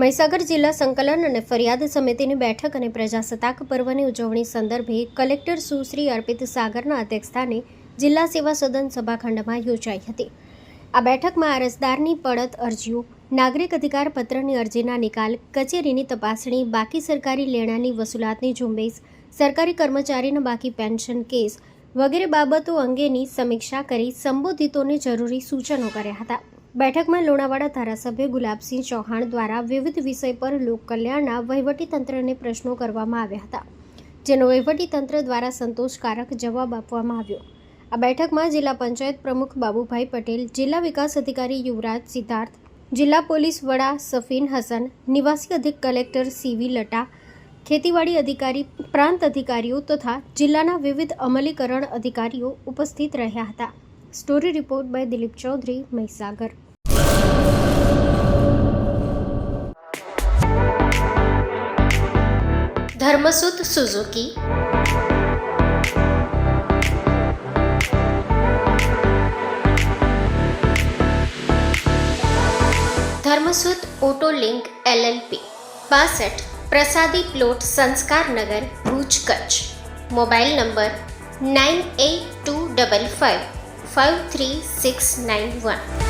મહીસાગર જિલ્લા સંકલન અને ફરિયાદ સમિતિની બેઠક અને પ્રજાસત્તાક પર્વની ઉજવણી સંદર્ભે કલેક્ટર સુશ્રી અર્પિત સાગરના અધ્યક્ષસ્થાને જિલ્લા સેવા સદન સભાખંડમાં યોજાઈ હતી. આ બેઠકમાં અરજદારની પડત અરજીઓ, નાગરિક અધિકાર પત્રની અરજીના નિકાલ, કચેરીની તપાસણી, બાકી સરકારી લેણાની વસૂલાતની ઝુંબેશ, સરકારી કર્મચારીના બાકી પેન્શન કેસ વગેરે બાબતો અંગેની સમીક્ષા કરી સંબોધિતોને જરૂરી સૂચનો કર્યા હતા. બેઠકમાં લુણાવાડા ધારાસભ્ય ગુલાબસિંહ ચૌહાણ દ્વારા વિવિધ વિષય પર લોકકલ્યાણના વહીવટીતંત્રને પ્રશ્નો કરવામાં આવ્યા હતા, જેનો વહીવટીતંત્ર દ્વારા સંતોષકારક જવાબ આપવામાં આવ્યો. આ બેઠકમાં જિલ્લા પંચાયત પ્રમુખ બાબુભાઈ પટેલ, જિલ્લા વિકાસ અધિકારી યુવરાજ સિદ્ધાર્થ, જિલ્લા પોલીસ વડા સફીન હસન, નિવાસી અધિક કલેક્ટર સીવી લટા, ખેતીવાડી અધિકારી, પ્રાંત અધિકારીઓ તથા જિલ્લાના વિવિધ અમલીકરણ અધિકારીઓ ઉપસ્થિત રહ્યા હતા. Story report by Dilip Chaudhary Mahisagar Dharmasut Suzuki Dharmasut auto link LLP બાસઠ પ્રસાદી plot Sanskarnagar Bhuj Kutch mobile number nine eight two double five 53691.